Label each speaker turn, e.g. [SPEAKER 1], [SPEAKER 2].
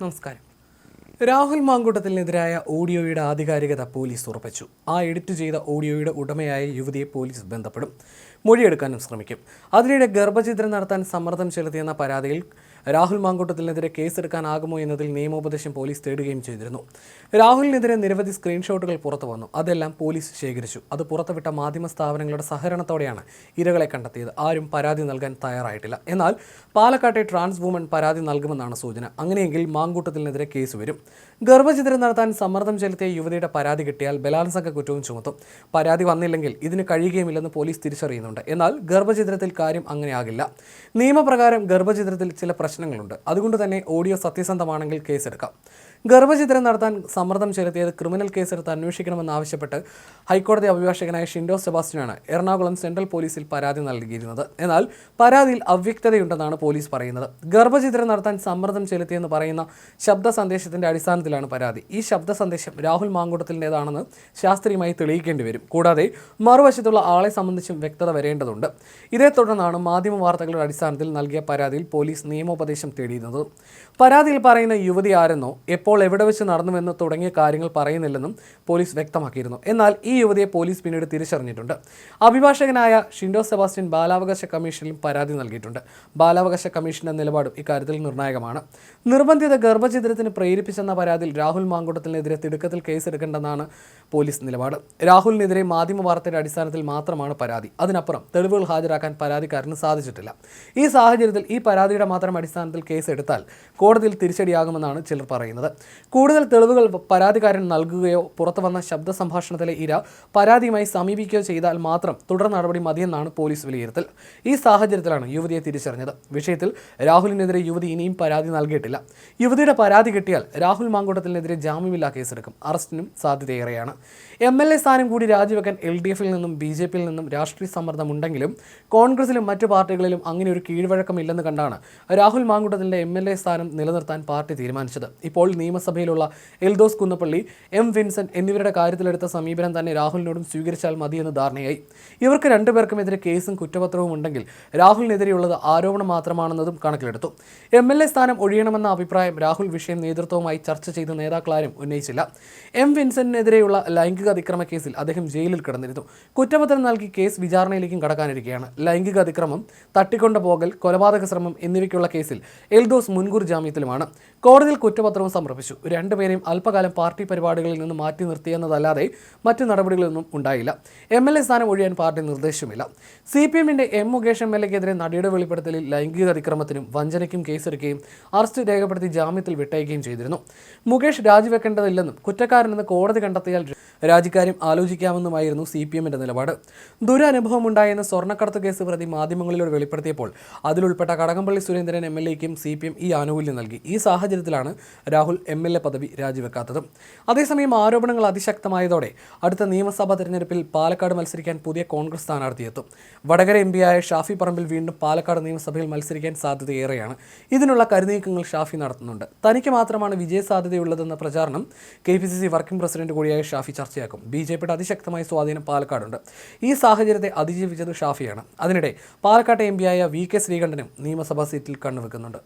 [SPEAKER 1] നമസ്കാരം. രാഹുൽ മാങ്കൂട്ടത്തിനെതിരായ ഓഡിയോയുടെ ആധികാരികത പോലീസ് ഉറപ്പിച്ചു. ആ എഡിറ്റ് ചെയ്ത ഓഡിയോയുടെ ഉടമയായ യുവതിയെ പോലീസ് ബന്ധപ്പെടും. മൊഴിയെടുക്കാനും ശ്രമിക്കും. അതിനിടെ ഗർഭചിത്രം നടത്താൻ സമ്മർദ്ദം ചെലുത്തിയെന്ന പരാതിയിൽ രാഹുൽ മാങ്കൂട്ടത്തിനെതിരെ കേസെടുക്കാനാകുമോ എന്നതിൽ നിയമോപദേശം പോലീസ് തേടുകയും ചെയ്തിരുന്നു. രാഹുലിനെതിരെ നിരവധി സ്ക്രീൻഷോട്ടുകൾ പുറത്തു വന്നു. അതെല്ലാം പോലീസ് ശേഖരിച്ചു. അത് പുറത്തുവിട്ട മാധ്യമ സ്ഥാപനങ്ങളുടെ സഹകരണത്തോടെയാണ് ഇരകളെ കണ്ടെത്തിയത്. ആരും പരാതി നൽകാൻ തയ്യാറായിട്ടില്ല. എന്നാൽ പാലക്കാട്ടെ ട്രാൻസ് വുമൺ പരാതി നൽകുമെന്നാണ് സൂചന. അങ്ങനെയെങ്കിൽ മാങ്കൂട്ടത്തിനെതിരെ കേസ് വരും. ഗർഭചിത്രം നടത്താൻ സമ്മർദ്ദം ചെലുത്തിയ യുവതിയുടെ പരാതി കിട്ടിയാൽ ബലാത്സംഗ കുറ്റവും ചുമത്തും. പരാതി വന്നില്ലെങ്കിൽ ഇതിന് കഴിയുകയുമില്ലെന്ന് പോലീസ് തിരിച്ചറിയുന്നുണ്ട്. എന്നാൽ ഗർഭചിത്രത്തിൽ കാര്യം അങ്ങനെയാകില്ല. നിയമപ്രകാരം ഗർഭചിത്രത്തിൽ ചില പ്രശ്നങ്ങളുണ്ട്. അതുകൊണ്ട് തന്നെ ഓഡിയോ സത്യസന്ധമാണെങ്കിൽ കേസെടുക്കാം. ഗർഭചിത്രം നടത്താൻ സമ്മർദ്ദം ചെലുത്തിയത് ക്രിമിനൽ കേസെടുത്ത് അന്വേഷിക്കണമെന്നാവശ്യപ്പെട്ട് ഹൈക്കോടതി അഭിഭാഷകനായ ഷിൻഡോ സെബാസ്റ്റ്യനാണ് എറണാകുളം സെൻട്രൽ പോലീസിൽ പരാതി നൽകിയിരുന്നത്. എന്നാൽ പരാതിയിൽ അവ്യക്തതയുണ്ടെന്നാണ് പോലീസ് പറയുന്നത്. ഗർഭചിത്രം നടത്താൻ സമ്മർദ്ദം ചെലുത്തിയെന്ന് പറയുന്ന ശബ്ദ സന്ദേശത്തിന്റെ അടിസ്ഥാനത്തിലാണ് പരാതി. ഈ ശബ്ദ സന്ദേശം രാഹുൽ മാങ്കൂട്ടത്തിന്റെതാണെന്ന് ശാസ്ത്രീയമായി തെളിയിക്കേണ്ടി വരും. കൂടാതെ മറുവശത്തുള്ള ആളെ സംബന്ധിച്ചും വ്യക്തത വരേണ്ടതുണ്ട്. ഇതേ തുടർന്നാണ് മാധ്യമ വാർത്തകളുടെ അടിസ്ഥാനത്തിൽ നൽകിയ പരാതിയിൽ പോലീസ് നിയമോപദേശം തേടിയിരുന്നത് പരാതിയിൽ പറയുന്ന യുവതി ആരെന്നോ എപ്പോൾ എവിടെ വെച്ച് നടന്നുവെന്ന് തുടങ്ങിയ കാര്യങ്ങൾ പറയുന്നില്ലെന്നും പോലീസ് വ്യക്തമാക്കിയിരുന്നു. എന്നാൽ ഈ യുവതിയെ പോലീസ് പിന്നീട് തിരിച്ചറിഞ്ഞിട്ടുണ്ട്. അഭിഭാഷകനായ ഷിൻഡോ സെബാസ്റ്റ്യൻ ബാലാവകാശ കമ്മീഷനിലും പരാതി നൽകിയിട്ടുണ്ട്. ബാലാവകാശ കമ്മീഷന്റെ നിലപാടും ഇക്കാര്യത്തിൽ നിർണായകമാണ്. നിർബന്ധിത ഗർഭചിത്രത്തിന് പ്രേരിപ്പിച്ചെന്ന പരാതിയിൽ രാഹുൽ മാങ്കുട്ടത്തിനെതിരെ തിടുക്കത്തിൽ കേസെടുക്കേണ്ടെന്നാണ് പോലീസ് നിലപാട്. രാഹുലിനെതിരെ മാധ്യമ വാർത്തയുടെ അടിസ്ഥാനത്തിൽ മാത്രമാണ് പരാതി. അതിനപ്പുറം തെളിവുകൾ ഹാജരാക്കാൻ പരാതിക്കാരന് സാധിച്ചിട്ടില്ല. ഈ സാഹചര്യത്തിൽ ഈ പരാതിയുടെ മാത്രം അടിസ്ഥാനത്തിൽ കേസ് എടുത്താൽ കോടതിയിൽ തിരിച്ചടിയാകുമെന്നാണ് ചിലർ പറയുന്നത്. കൂടുതൽ തെളിവുകൾ പരാതിക്കാരൻ നൽകുകയോ പുറത്തു വന്ന ശബ്ദ സംഭാഷണത്തിലെ ഇര പരാതിയുമായി സമീപിക്കുകയോ ചെയ്താൽ മാത്രം തുടർ നടപടി മതിയെന്നാണ് പോലീസ് വിലയിരുത്തൽ. ഈ സാഹചര്യത്തിലാണ് യുവതിയെ തിരിച്ചറിഞ്ഞത്. വിഷയത്തിൽ രാഹുലിനെതിരെ യുവതി ഇനിയും പരാതി നൽകിയിട്ടില്ല. യുവതിയുടെ പരാതി കിട്ടിയാൽ രാഹുൽ മാങ്കൂട്ടത്തിനെതിരെ ജാമ്യമില്ലാ കേസെടുക്കും. അറസ്റ്റിനും സാധ്യതയേറെയാണ്. എം എൽ എ സ്ഥാനം കൂടി രാജിവെക്കാൻ എൽ ഡി എഫിൽ നിന്നും ബി ജെ പിയിൽ നിന്നും രാഷ്ട്രീയ സമ്മർദ്ദമുണ്ടെങ്കിലും കോൺഗ്രസിലും മറ്റു പാർട്ടികളിലും അങ്ങനെ ഒരു കീഴ്വഴക്കമില്ലെന്ന് കണ്ടാണ് രാഹുൽ മാങ്കൂട്ടത്തിന്റെ എം എൽ എ സ്ഥാനം നിലനിർത്താൻ പാർട്ടി തീരുമാനിച്ചത്. ഇപ്പോൾ നിയമസഭയിലുള്ള എൽദോസ് കുന്നപ്പള്ളി എം വിൻസെന്റ് എന്നിവരുടെ കാര്യത്തിലെടുത്ത സമീപനം തന്നെ രാഹുലിനോടും സ്വീകരിച്ചാൽ മതിയെന്ന് ധാരണയായി. ഇവർക്ക് രണ്ടുപേർക്കുമെതിരെ കേസും കുറ്റപത്രവും ഉണ്ടെങ്കിൽ രാഹുലിനെതിരെയുള്ളത് ആരോപണം മാത്രമാണെന്നതും കണക്കിലെടുത്തു. എം എൽ എ സ്ഥാനം ഒഴിയണമെന്ന അഭിപ്രായം രാഹുൽ വിഷയം നേതൃത്വവുമായി ചർച്ച ചെയ്ത നേതാക്കളാരും ഉന്നയിച്ചില്ല. എം വിൻസെന്റിനെതിരെയുള്ള ലൈംഗിക അതിക്രമ കേസിൽ അദ്ദേഹം ജയിലിൽ കിടന്നിരുന്നു. കുറ്റപത്രം നൽകി കേസ് വിചാരണയിലേക്കും കടക്കാനിരിക്കുകയാണ് ലൈംഗിക അതിക്രമം തട്ടിക്കൊണ്ടുപോകൽ കൊലപാതക ശ്രമം എന്നിവയ്ക്കുള്ള കേസിൽ എൽദോസ് മുൻകൂർ ജാമ്യത്തിലുമാണ്. കോടതിയിൽ കുറ്റപത്രവും സമർപ്പിച്ചു. രണ്ടുപേരെയും അല്പകാലം പാർട്ടി പരിപാടികളിൽ നിന്ന് മാറ്റി നിർത്തിയെന്നതല്ലാതെ മറ്റ് നടപടികളൊന്നും ഉണ്ടായില്ല. എം എൽ എ സ്ഥാനം ഒഴിയാൻ പാർട്ടി നിർദ്ദേശമില്ല. സി പി എമ്മിന്റെ എം മുകേഷ് എം എൽ എക്കെതിരെ നടിയുടെ വെളിപ്പെടുത്തലിൽ ലൈംഗിക അതിക്രമത്തിനും വഞ്ചനയ്ക്കും കേസെടുക്കുകയും അറസ്റ്റ് രേഖപ്പെടുത്തി ജാമ്യത്തിൽ വിട്ടയക്കുകയും ചെയ്തിരുന്നു. മുകേഷ് രാജിവെക്കേണ്ടതില്ലെന്നും കുറ്റക്കാരനെന്ന് കോടതി കണ്ടെത്തിയാൽ രാജിക്കാര്യം ആലോചിക്കാമെന്നുമായിരുന്നു സി പി എമ്മിന്റെ നിലപാട്. ദുരനുഭവം ഉണ്ടായെന്ന് സ്വർണക്കടത്ത് കേസ് പ്രതി മാധ്യമങ്ങളിലൂടെ വെളിപ്പെടുത്തിയപ്പോൾ അതിലുൾപ്പെട്ട കടകംപള്ളി സുരേന്ദ്രൻ എം എൽ എക്കും സി പി എം ഈ ആനുകൂല്യം നൽകി. ഈ സാഹചര്യത്തിലാണ് രാഹുൽ എം എൽ എ പദവി രാജിവെക്കാത്തത്. അതേസമയം ആരോപണങ്ങൾ അതിശക്തമായതോടെ അടുത്ത നിയമസഭാ തെരഞ്ഞെടുപ്പിൽ പാലക്കാട് മത്സരിക്കാൻ പുതിയ കോൺഗ്രസ് സ്ഥാനാർത്ഥിയെത്തും. വടകര എം പിയായ ഷാഫി പറമ്പിൽ വീണ്ടും പാലക്കാട് നിയമസഭയിൽ മത്സരിക്കാൻ സാധ്യതയേറെയാണ്. ഇതിനുള്ള കരുനീക്കങ്ങൾ ഷാഫി നടത്തുന്നുണ്ട്. തനിക്ക് മാത്രമാണ് വിജയ സാധ്യതയുള്ളതെന്ന പ്രചാരണം K P C C working president കൂടിയായ ഷാഫി ചർച്ചയാക്കും. ബി ജെ പിയുടെ അതിശക്തമായ സ്വാധീനം പാലക്കാടുണ്ട്. ഈ സാഹചര്യത്തെ അതിജീവിച്ചത് ഷാഫിയാണ്. അതിനിടെ പാലക്കാട്ടെ എം പിയായ വി കെ ശ്രീകണ്ഠനും നിയമസഭാ സീറ്റിൽ കണ്ണുവെക്കുന്നുണ്ട്